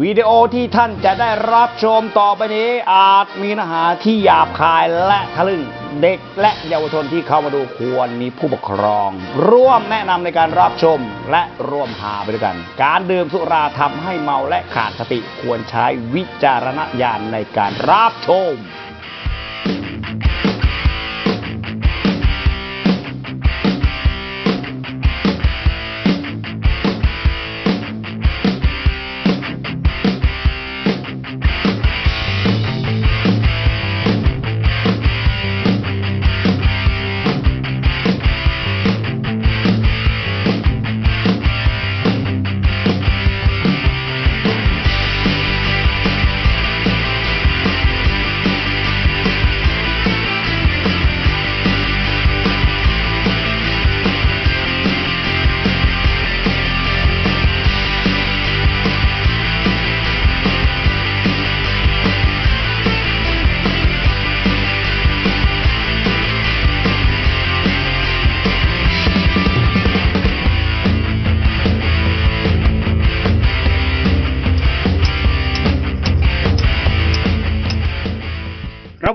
วิดีโอที่ท่านจะได้รับชมต่อไปนี้อาจมีเนื้อหาที่หยาบคายและทะลึ่งเด็กและเยาวชนที่เข้ามาดูควรมีผู้ปกครอง ร่วมแนะนำในการรับชมและร่วมหาไปด้วยกัน การดื่มสุราทำให้เมาและขาดสติควรใช้วิจารณญาณในการรับชม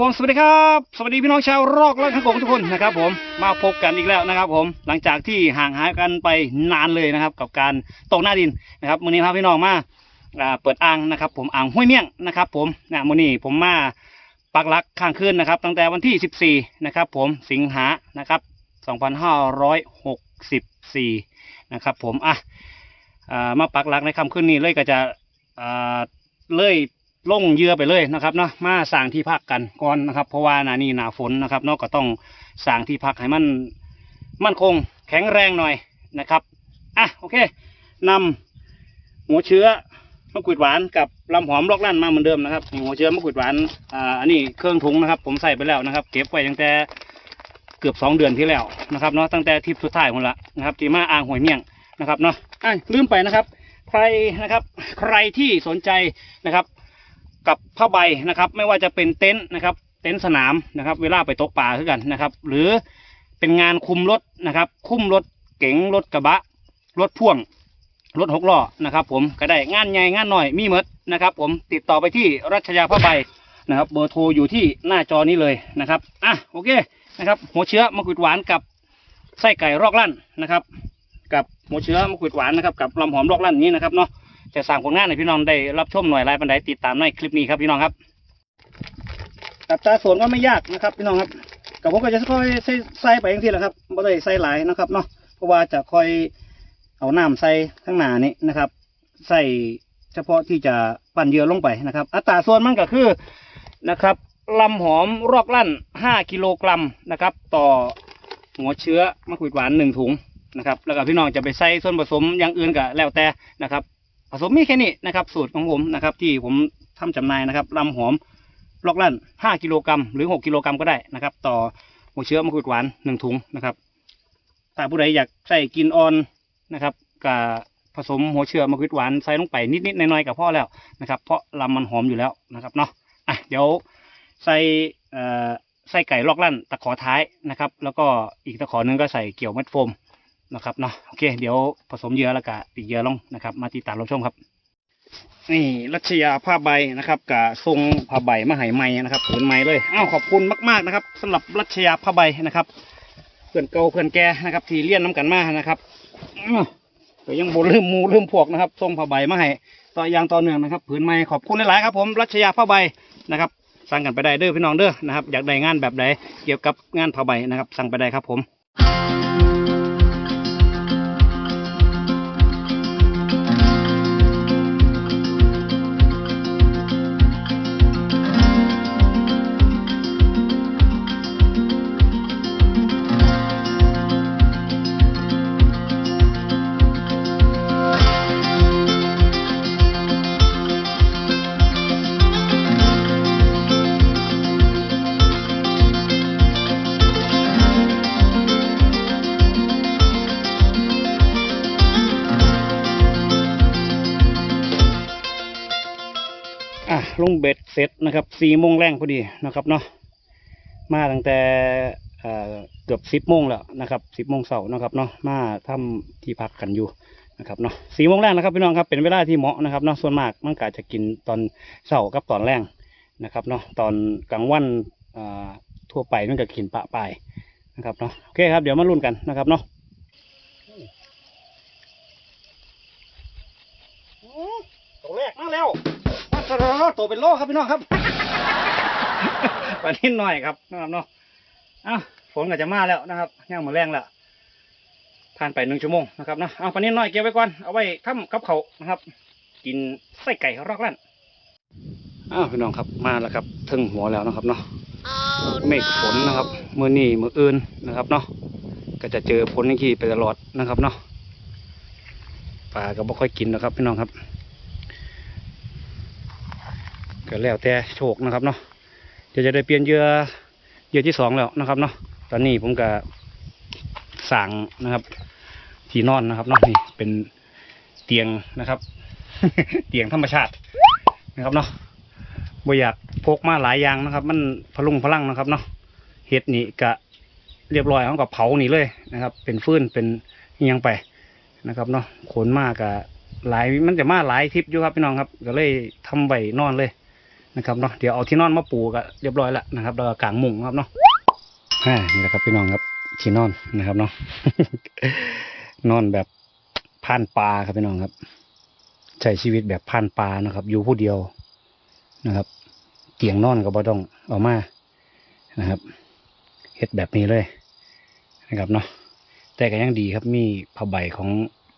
ผมสวัสดีครับ สวัสดีพี่น้องชาวรอกและทั้งกงทุกคนนะครับ ผมมาพบกันอีกแล้วนะครับ ผมหลังจากที่ห่างหายกันไปนานเลยนะครับ กับการตกหน้าดินนะครับมื้อนี้พาพี่น้องมาเปิดอ่างนะครับ ผมอ่างห้วยเมี่ยงนะครับ ผมนะมื้อนี้ผมมาปักหลักข้างคืนนะครับ ตั้งแต่วันที่ 14 นะครับ ผมสิงหานะครับ 2564 นะครับ ผมอะอ่ามาปักหลักในค่ำคืนนี้เลยก็จะอ่าเลย ลงเยื่อไปเลยนะครับเนาะมาสร้างที่พักกันก่อนนะครับ เพราะว่าหนานี่หนาฝนนะครับเนาะก็ต้องสร้างที่พักให้มันมั่นคงแข็งแรงหน่อยนะครับอะโอเคนำหัวเชื้อมะกรูดหวานกับลำหอมลอกลั่นมาเหมือนเดิมนะครับหัวเชื้อมะกรูดหวานอ่าอันนี้เครื่องถุงนะครับ ผมใส่ไปแล้วนะครับ เก็บไว้ตั้งแต่เกือบสองเดือนที่แล้วนะครับเนาะตั้งแต่ทริปสุดท้ายหมดละนะครับที่มาอ่างหวยเมี่ยงนะครับเนาะอะลืมไปนะครับ ใครนะครับ ใครที่สนใจนะครับ กับผ้าใบนะครับ ไม่ว่าจะเป็นเต็นท์นะครับ เต็นท์สนามนะครับ เวลาไปตกปลาคือกันนะครับ หรือเป็นงานคุมรถนะครับ คุมรถเก๋งรถกระบะ รถพ่วง รถหกล้อนะครับ ผมก็ได้งานใหญ่งานหน่อยมีหมดนะครับ ผมติดต่อไปที่รัชยาผ้าใบนะครับ เบอร์โทรอยู่ที่หน้าจอนี้เลยนะครับอะโอเคนะครับ หัวเชื้อมะกรูดหวานกับไส้ไก่รอกลั่นนะครับ กับหัวเชื้อมะกรูดหวานนะครับ กับลำหอมรอกลั่นนี้นะครับเนาะ จะสั่งผลงานให้พี่น้องได้รับชมหน่วยรายบันไดติดตามในคลิปนี้ครับพี่น้องครับกับตาสวนก็ไม่ยากนะครับ พี่น้องครับกับผมก็จะค่อยใส่ไปอย่างที่แหละครับไม่ได้ใส่หลายนะครับเนาะเพราะว่าจะค่อยเอาน้ำใส่ข้างหน้านี้นะครับ ใส่เฉพาะที่จะปั่นเยื่อลงไปนะครับ อัตราส่วนมันก็คือนะครับลำหอมรอกลั่น 5 กิโลกรัมนะครับ ต่อหัวเชื้อมะกรูดหวานหนึ่งถุงนะครับ แล้วก็พี่น้องจะไปใส่ส่วนผสมอย่างอื่นก็แล้วแต่นะครับ ผสมมีแค่นี้นะครับ สูตรของผมนะครับ ที่ผมทำจำหน่ายนะครับลำหอมลอกลั่น 5 กิโลกรัมหรือ 6 กิโลกรัมก็ได้นะครับ ต่อหัวเชื้อมะกรูดหวาน 1 ถุงนะครับถ้าผู้ใดอยากใส่กินออนนะครับกับผสมหัวเชื้อมะกรูดหวานใส่ลงไปนิดๆหน้อยๆกับพ่อแล้วนะครับ เพราะลำมันหอมอยู่แล้วนะครับเนาะอะเดี๋ยวใส่ใส่ไก่ลอกลั่นตะขอท้ายนะครับ แล้วก็อีกตะขอหนึงก็ใส่เกี่ยวเม็ดโฟม นะครับเนาะโอเค เดี๋ยวผสมเยื่อแล้วก็ปิดเยื่อลงนะครับ มาติดตามรับชมครับ นี่รัชยาผ้าใบนะครับกับทรงผ้าใบมาใหไม้นะครับผืนไม้เลยอ้าวขอบคุณมากๆนะครับสำหรับรัชยาผ้าใบนะครับเพื่อนเก่าเพื่อนแก่นะครับ ที่เลี้ยนน้กันมานะครับอ้าวก็ยังบ่ลืมหมูลืมพวกนะครับทรงผ้าใบมาให้ต่อยางต่อเนื่องนะครับผืนไม้ขอบคุณหลายๆครับผมรัชยาผ้าใบนะครับสั่งกันไปได้เด้อพี่น้องเด้อนะครับอยากได้งานแบบใดเกี่ยวกับงานผ้าใบนะครับ สั่งไปได้ครับผม ลงเบ็ดเสร็จนะครับสี่โมงแรงพอดีนะครับเนาะมาตั้งแต่เกือบสิบโมงแล้วนะครับสิบโมงเสาร์นะครับเนาะมาทำที่พักกันอยู่นะครับเนาะสี่โมงแรกนะครับพี่น้องครับเป็นเวลาที่เหมาะนะครับเนาะส่วนมากมันก็จะกินตอนเช้ากับตอนแรงนะครับเนาะตอนกลางวันทั่วไปมันก็กินปะปลายนะครับเนาะโอเคครับเดี๋ยวมาลุ้นกันนะครับเนาะตัวแรกมาแล้ว มาแล้วตัวเป็นโลครับพี่น้องครับปลานิดหน่อยครับนะครับเนาะอ้าวฝนก็จะมาแล้วนะครับย่างมาแรงแล้วผ่านไปหนึ่งชั่วโมงนะครับนะเอาปลานิดน้อยเก็บไว้ก่อนเอาไว้ทำกับเขานะครับ กินไส้ไก่รอกลั่นอ้าวพี่น้องครับมาแล้วครับถึงหัวแล้วนะครับเนาะเมฆฝนนะครับมือนี้มืออื่นนะครับเนาะก็จะเจอฝนง่างที่ไปตลอดนะครับเนาะปลาก็ไม่ค่อยกินนะครับพี่น้องครับ ก็แล้วแต่โชคนะครับเนาะเดี๋ยวจะได้เปลี่ยนเยื่อเยื่อที่สองแล้วนะครับเนาะตอนนี้ผมก็สั่งนะครับ ที่นอนนะครับเนาะนี่เป็นเตียงนะครับ เตียงธรรมชาตินะครับเนาะบ่อยากพกมาหลายอย่างนะครับ มันพลุงพลังนะครับเนาะเห็ดนี่กะเรียบร้อยเขากับเผานี่เลยนะครับ เป็นฟืนเป็นยังไปนะครับเนาะขนมากกะหลายมันจะมาหลายทิปอยู่ครับพี่น้องครับ ก็เลยทำใบนอนเลย นะครับเนาะเดี๋ยวเอาที่นอนมาปูก็เรียบร้อยแล้วนะครับแล้วก็กางมุ้งครับเนาะนี่แหละครับพี่น้องครับที่นอนนะครับเนาะนอนแบบผ่านปลาครับพี่น้องครับ ใช้ชีวิตแบบผ่านปลานะครับ อยู่ผู้เดียวนะครับ เตียงนอนก็บ่ต้องเอามานะครับเฮ็ดแบบนี้เลยนะครับเนาะแต่ก็ยังดีครับมีผ้าใบของ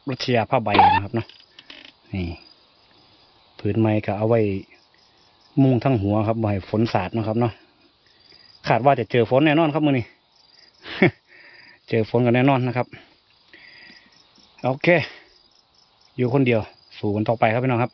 รัชยาผ้าใบนะครับเนาะนี่ผืนไม้ก็เอาไว้ มุงทั้งหัวครับบ่ให้ฝนสาดนะครับเนาะขาดว่าจะเจอฝนแน่นอนครับมือนี้เจอฝนกันแน่นอนนะครับโอเค อยู่คนเดียว สู่กันต่อไปครับพี่น้องครับ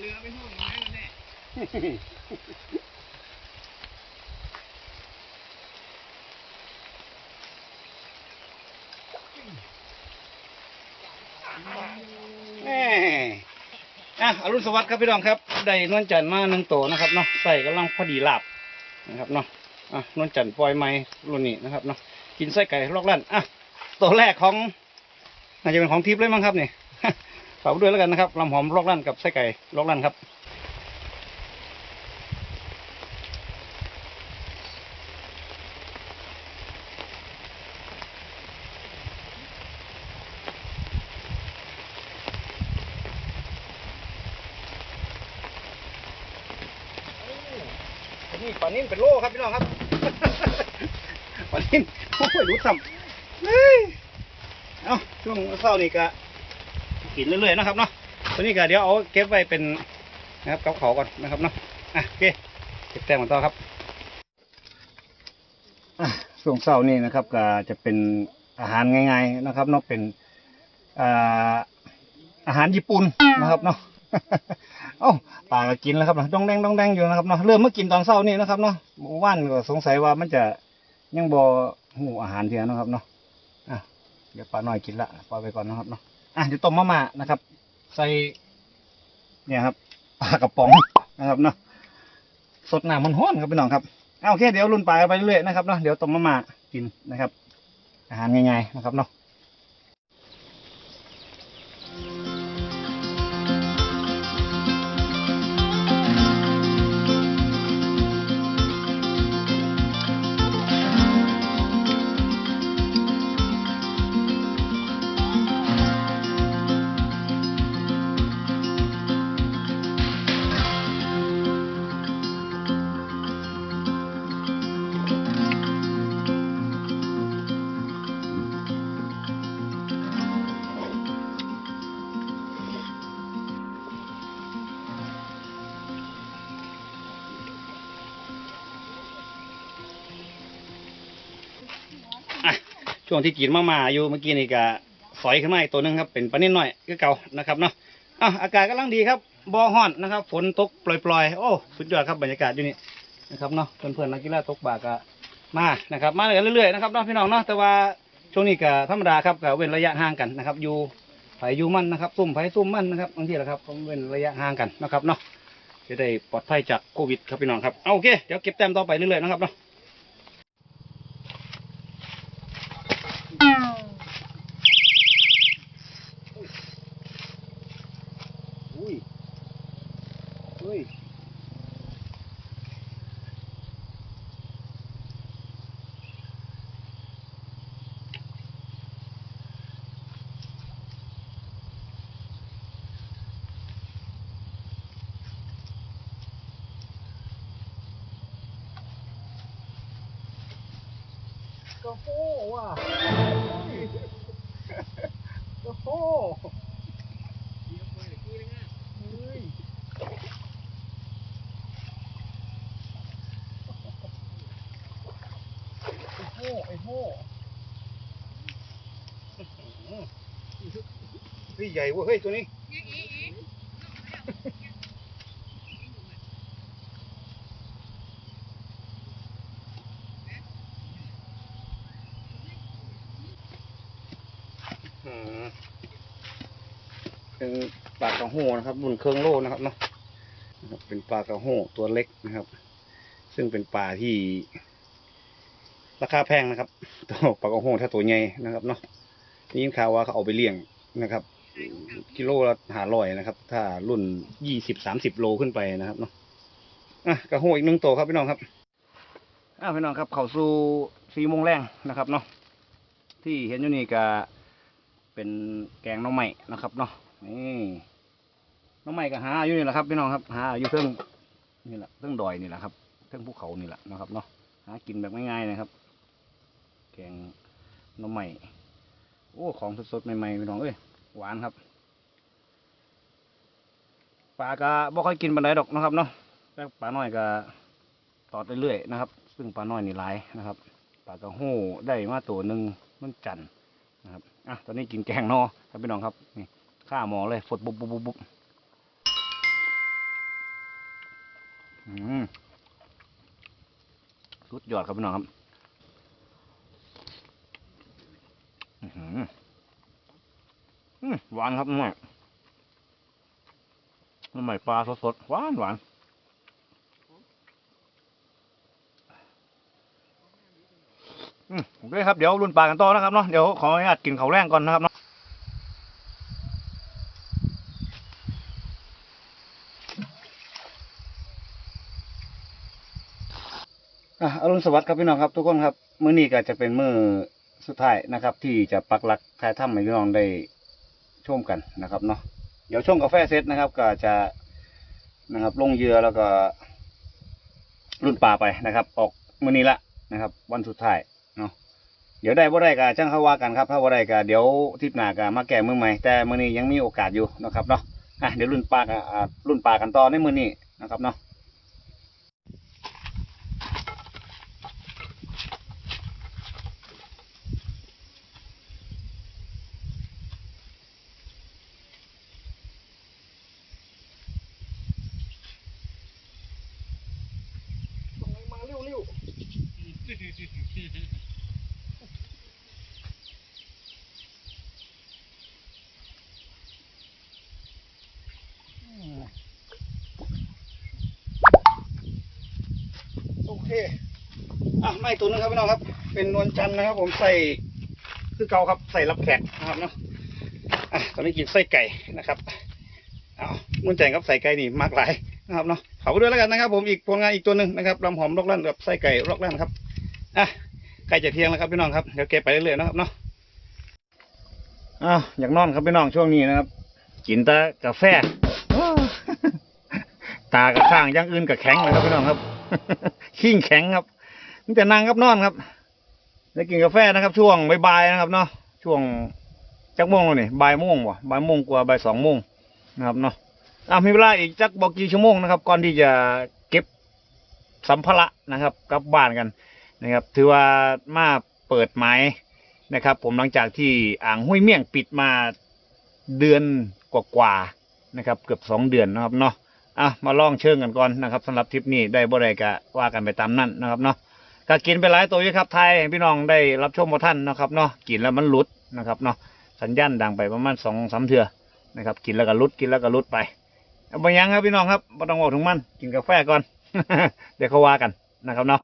เรือไปห้องไม้กันแน่ แม่อะอรุณสวัสดิ์ครับพี่น้องครับได้นวลจันทร์มาหนึ่งตัวนะครับเนาะใส่กำลังพอดีหลาบนะครับเนาะอะนวลจันทร์ปล่อยไม้รุ่นนี้นะครับเนาะกินไส้ไก่ลอกลั่นอะตัวแรกของน่าจะเป็นของทิพย์เลยมั้งครับเนี่ย ฝากไว้ด้วยแล้วกันนะครับลำหอมลอกลั่นกับไส้ไก่ลอกลั่นครับ นี่ปลานิ่นเป็นโลครับพี่น้องครับ ปลานิ่นโอ้ยรู้ซ้ำเฮ้ยเอาช่วงเช้านี่ก็กินเรื่อยๆนะครับเนาะตัวนี้ก็เดี๋ยวเอาเก็บไว้เป็นนะครับกับเขาก่อนนะครับเนาะอะโอเคเก็บแต้มกันต่อครับอะช่วงเช้านี่นะครับก็จะเป็นอาหารง่ายๆนะครับเนาะเป็นอ่าอาหารญี่ปุ่นนะครับเนาะ เอ้าปลาก็กินแล้วครับนะต้องแดงต้องแดงอยู่นะครับเนาะเริ่มเมื่อกินตอนเช้านี่นะครับเนาะมื่อว่านก็สงสัยว่ามันจะยังบ่หูอาหารเทียนะครับเนาะอะเดี๋ยวปลาหน่อยกินละปล่อยไปก่อนนะครับเนาะอะเดี๋ยวต้มมาม่านะครับ ใส่เนี่ยครับปลากระป๋องนะครับเนาะสดน้ำมันห้อนครับพี่น้องครับเอาโอเคเดี๋ยวรุ่นปลาไปเรื่อยๆนะครับเนาะเดี๋ยวต้มมาม่ากินนะครับ อาหารง่ายๆนะครับเนาะ วงที่กินมามาอยู่เมื่อกี้นี่ก็สอยขึ้นมาอีกตัวหนึงครับเป็นปลานิ่นน้อยก็เก่านะครับเนาะอะอากาศกำลังดีครับบ่ฮ้อนนะครับ ฝนตกปล่อยๆ โอ้สุดยอดครับบรรยากาศอยู่นี่นะครับเนาะเพื่อนๆนักกีฬาตกปลาก็มานะครับ มาเรื่อยๆนะครับเนาะพี่น้องเนาะแต่ว่าช่วงนี้ก็ธรรมดาครับก็เว้นระยะห่างกันนะครับ อยู่ไผอยู่มั่นนะครับซุ่มไผซุ่มมั่นนะครับบางทีแหละครับผมเว้นระยะห่างกันนะครับเนาะจะได้ปลอดภัยจากโควิดครับพี่น้องครับเอาโอเคเดี๋ยวเก็บแต้มต่อไปเรื่อยๆนะครับเนาะ อุ้ยอุ้ย กระโหว่ะกระโหเฮ้ยไอ้โห่ไอ้โห่เฮ้ยใหญ่เว้ยเฮ้ยตัวนี้ อืม เป็นปลากระโหนะครับบุญเครื่องโลนะครับเนาะเป็นปลากระโหตัวเล็กนะครับ ซึ่งเป็นปลาที่ ราคาแพงนะครับตัวปลากระโหถ้าตัวใหญ่นะครับเนาะได้ยินข่าวว่าเขาเอาไปเลี้ยงนะครับ กิโลละหาร้อยนะครับ ถ้ารุ่นยี่สิบสามสิบโลขึ้นไปนะครับเนาะอะกระโหอีกหนึ่งตัวครับพี่น้องครับอ้าวพี่น้องครับ เขาสู่สี่โมงแรงนะครับเนาะที่เห็นอยู่นี่ก็เป็นแกงน้องใหม่นะครับเนาะ นี่น้องใหม่ก็หาอยู่นี่แหละครับพี่น้องครับ หาอยู่เทิงนี่แหละเทิงดอยนี่แหละครับเทิงภูเขานี่แหละนะครับเนาะหากินแบบง่ายๆนะครับแกงน้องใหม่โอ้ของสดๆใหม่ๆพี่น้องเอ้ยหวานครับปลาก็บ่ค่อยกินปันไดดอกนะครับเนาะแต่ปลาน้อยก็ตอดเรื่อยๆนะครับ ซึ่งปลาน้อยนี่หลายนะครับปลากระโห้ได้มาตัวหนึ่งมันจันทร์นะครับอะตอนนี้กินแกงนอครับพี่น้องครับนี่ ข้าหมอเลยฝดบุบบุบบุบบุบอืมสุดยอดครับพี่น้องครับหวานครับน้ำใหม่น้ำใหม่ปลาสดๆหวานหวานอืมโอเคครับเดี๋ยวรุ่นปลากันต่อนะครับเนาะเดี๋ยวขออนุญาตกินเขาแรงก่อนนะครับเนาะ อะอรุณสวัสดิ์ครับพี่น้องครับทุกคนครับมื้อนี้ก็จะเป็นมื้อสุดท้ายนะครับ ที่จะปักหลักถ่ายทำให้พี่น้องได้ชมกันนะครับเนาะเดี๋ยวช่วงกาแฟเสร็จนะครับ ก็จะนะครับ ลงเรือแล้วก็รุ่นปลาไปนะครับ ออกมื้อนี้ละนะครับ วันสุดท้ายเนาะเดี๋ยวได้บ่ได้ก็จ้างเขาว่ากันครับถ้าบ่ได้ก็เดี๋ยวทริปหนาก็มาแก้มือใหม่แต่มื้อนี้ยังมีโอกาสอยู่นะครับเนาะอะเดี๋ยวรุ่นปลาก็อ่ารุ่นปลากันต่อในมื้อนี้นะครับเนาะ มาเร็วเร็ว โอเค อะไม่ตัวนึงครับพี่น้องครับ เป็นนวลจันทร์นะครับ ผมใส่คือเกาครับ ใส่รับแขกนะครับเนาะ อะตอนนี้กินไส้ไก่นะครับอ้าวนวลจันทร์ครับใส่ไก่นี่มากหลายนะครับเนาะขอไปด้วยแล้วกันนะครับ ผมอีกผลงานอีกตัวหนึ่งนะครับลำหอมลอกลั่นกับไส้ไก่ลอกลั่นครับ อะใกล้จะเที่ยงแล้วครับพี่น้องครับเดี๋ยวเก็บไปเรื่อยๆนะครับเนาะอ้าวอยากนอนครับพี่น้องช่วงนี้นะครับ กินแต่กาแฟตากระข้างย่างอื่นกับแข็งเลยครับพี่น้องครับขิ้งแข็งครับนี่แต่นั่งครับนอนครับได้กินกาแฟนะครับ ช่วงบ่ายๆนะครับเนาะช่วงจักโมงแล้วนี่บ่ายโมงวะบ่ายโมงกว่าบ่ายสองโมงนะครับเนาะอะมีเวลาอีกจักบอกกี่ชั่วโมงนะครับ ก่อนที่จะเก็บสัมภาระนะครับกลับบ้านกัน นะครับ ถือว่ามาเปิดไม้นะครับ ผมหลังจากที่อ่างห้วยเมี่ยงปิดมาเดือนกว่าๆนะครับ เกือบสองเดือนนะครับเนาะอะมาล่องเชิงกันก่อนนะครับสำหรับทริปนี้ได้บ่ได้ก็ว่ากันไปตามนั้นนะครับเนาะก็กินไปหลายตัวอยู่ครับไทยพี่น้องได้รับชมบ่ท่านนะครับเนาะกินแล้วมันหลุดนะครับเนาะสัญญาณดังไปประมาณสองสามเทื่อนะครับกินแล้วก็ลุดกินแล้วก็ลุดไปเอาไปยังครับพี่น้องครับไม่ต้องบอกถึงมันกินกาแฟก่อน เดี๋ยวเขาว่ากันนะครับเนาะ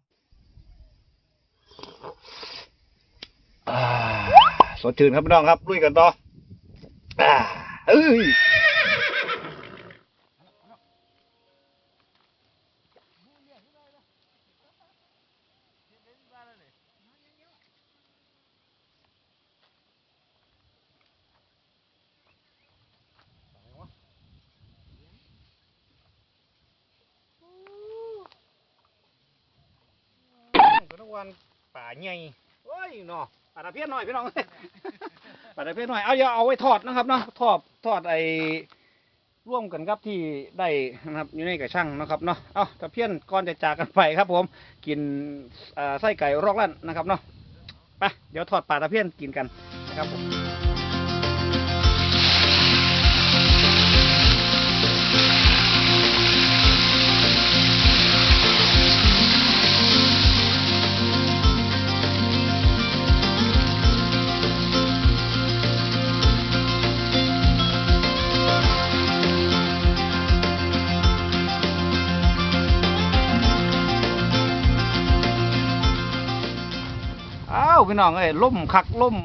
อ่า สดชื่นครับพี่น้องครับลุยกันต่ออ่าเอ้ยวันป่าใหญ่ ดเนาะปลาเพี้ยนหน่อยพี่น้องปลาเพี้ยนหน่อย เอาอย่าเอาไว้ทอดนะครับเนาะ ทอดทอดไอ้ร่วมกันครับที่ได้นะครับอยู่ในกระช่างนะครับเนาะ เอาตะเพี้ยนก่อนจะจากกันไปครับ ผม กินอ่อไส้ไก่รอกลั่นนะครับเนาะ ไป เดี๋ยวทอดปลาตะเพี้ยนกินกันนะครับผม พี่น้องเอ้ยล่มคักล่ม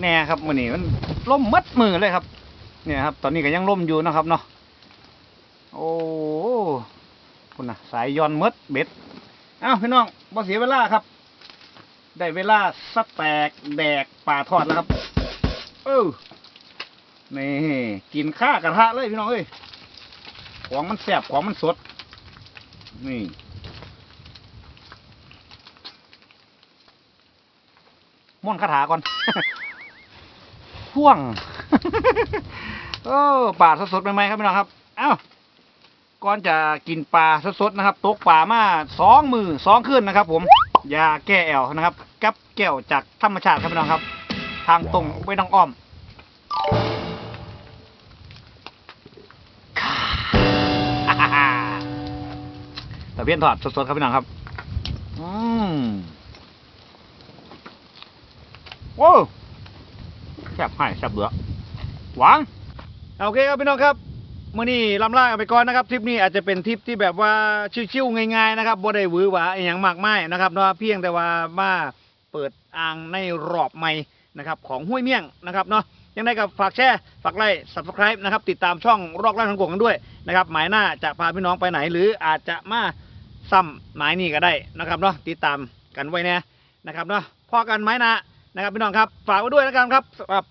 แน่ครับมื้อนี้มันล่มมัดมือเลยครับ เนี่ยครับ ตอนนี้ก็ยังล่มอยู่นะครับเนาะโอ้คุณนะสายย้อนมัดเบ็ดอ้าวพี่น้องบ่เสียเวลาครับ ได้เวลาสแตกแดกป่าทอดแล้วครับ เออนี่กินข้ากระทะเลยพี่น้องเอ้ยของมันแซ่บของมันสด นี่ ม่วนคาถาก่อนพ่วงเออปลาสดๆใหม่ๆครับพี่น้องครับ เอ้าก่อนจะกินปลาสดๆนะครับ ตกปลามาสองมือสองขึ้นนะครับ ผมยาแก้แอวนะครับ กับแก้วจากธรรมชาติครับพี่น้องครับ ทางตรงไม่ต้องอ้อมแต่เพี้ยนถอดสดๆครับพี่น้องครับ อืม โอ้แซ่บให้แซ่บเบือหวานโอเคครับพี่น้องครับเมื่อนี้ลำลากันไปก่อนนะครับทริปนี้อาจจะเป็นทริปที่แบบว่าชิวๆง่ายๆนะครับบ่ได้หวือหวาอย่างมากมายนะครับเนาะเพียงแต่ว่ามาเปิดอ่างในรอบใหม่นะครับของห้วยเมี่ยงนะครับเนาะยังไงกับฝากแชร์ฝากไลค์ subscribe นะครับติดตามช่องรอกล่าทางกงกันด้วยนะครับหมายหน้าจะพาพี่น้องไปไหนหรืออาจจะมาซ้ำหมายนี้ก็ได้นะครับเนาะติดตามกันไว้น่นะครับเนาะพอกันหมายหน้า นะครับพี่น้องครับฝากไว้ด้วยแล้วกันครับสำหรับ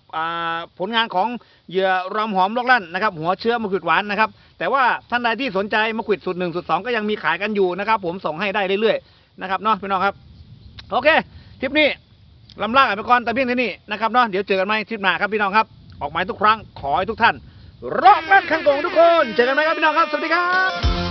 ผลงานของเหยื่อรำหอมลอกลั่นนะครับ หัวเชื้อมะขวิดหวานนะครับ แต่ว่าท่านใดที่สนใจมะขวิดสูตรหนึ่งสูตรสองก็ยังมีขายกันอยู่นะครับ ผมส่งให้ได้เรื่อยๆนะครับเนาะพี่น้องครับโอเคทริปนี้ลำลากันไปก่อนแต่เพียงเท่นี้นะครับเนาะเดี๋ยวเจอกันใหมทริปหน้าครับพี่น้องครับ ออกหมายทุกครั้งขอให้ทุกท่านรอบลั่นข้างโกงทุกคน เจอกันไหมครับพี่น้องครับสวัสดีครับ